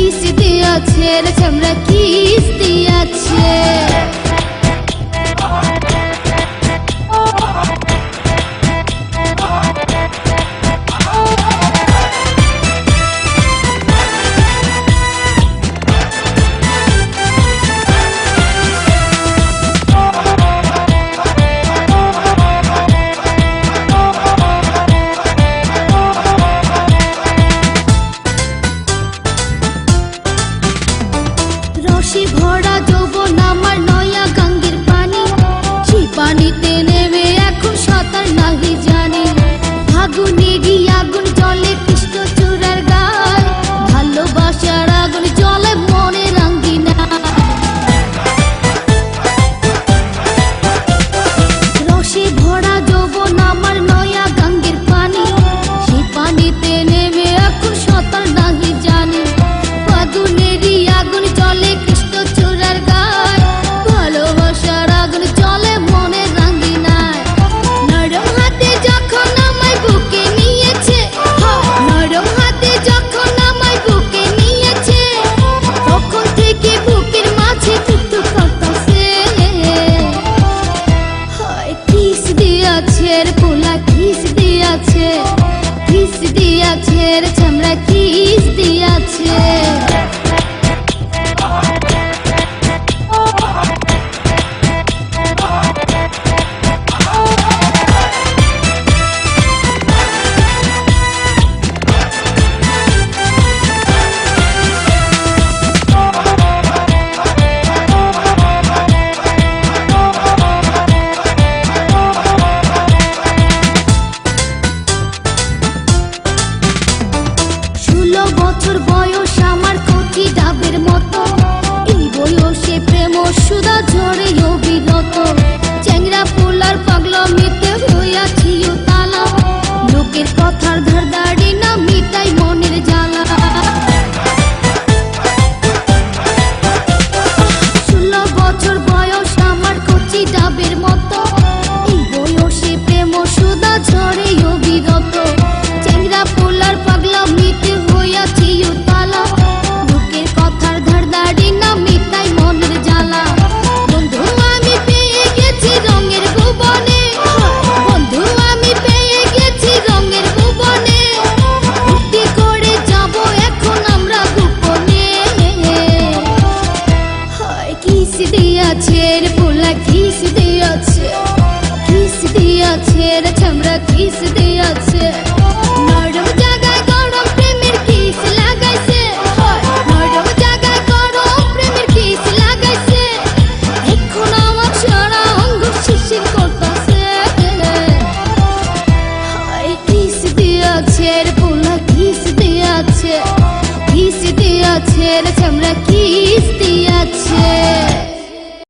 Kiss আছে রে চামড়া কিস দিয়াছে जागी जा দিয়াছে রে চামড়া কিস দিয়াছে বছর বয়স আমার কচি ডাবের মতো। এই বয়সে প্রেম সুদা ঝরে দিয়াছে রে পোলা কিস দিয়াছে কিস দিয়াছে রে চামড়া কিস দিয়াছে। নরম জায়গায় গরম প্রেমের কিস লাগাইছে নরম জায়গায় গরম প্রেমের কিস লাগাইছে। এখন আমার সারা অঙ্গ শিশির করতাছে হায় কিস দিয়াছে রে পোলা কিস দিয়াছে কিস দিয়াছে রে চামড়া কিস দিয়াছে।